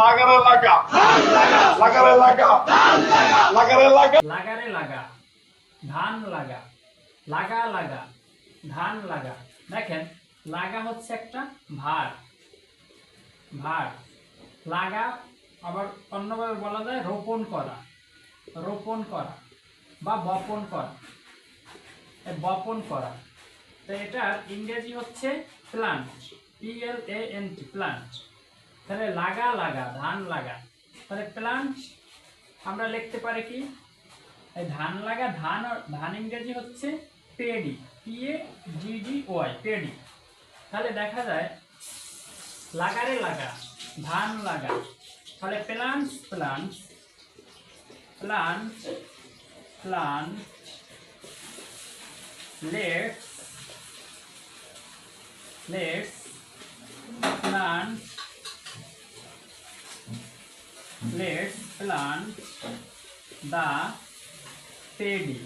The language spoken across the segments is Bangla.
লাগারে লাগা। লাগারে লাগা। লাগারে লাগা। লাগারে লাগা। ধান লাগা। লাগা লাগা। ধান লাগা। দেখেন, লাগা হচ্ছে একটা ভার। ভার। লাগা আবার অন্যভাবে বলা যায় রোপণ করা। রোপণ করা বা বপন করা। বপন করা। তো এটার ইংরেজি হচ্ছে প্লান্ট এন টি প্লান্ট তাহলে লাগা লাগা, ধান লাগা। তাহলে প্লান্ট আমরা লিখতে পারি কি? ধান লাগা, ধান ধান ইংরেজি হচ্ছে paddy P A D D Y paddy. তাহলে দেখা যায়, লাগারে লাগা, ধান লাগা। তাহলে plants plant plant plant let's let's plant let's plant the paddy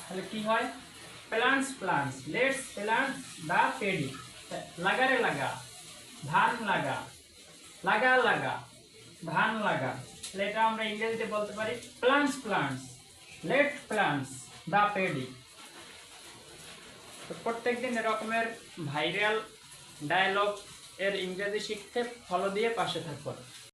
তাহলে কি হয়? Plants plants let's plants the paddy লাগারে লাগা, ধান লাগা লাগা লাগা, ধান লাগা। তাহলে এটা আমরা ইংরেজিতে বলতে পারি plants plants let plants the paddy তো প্রত্যেকদিন এরকমের ভাইরাল ডায়লগ এর ইংরেজি শিখতে ফলো দিয়ে পাশে থাকবেন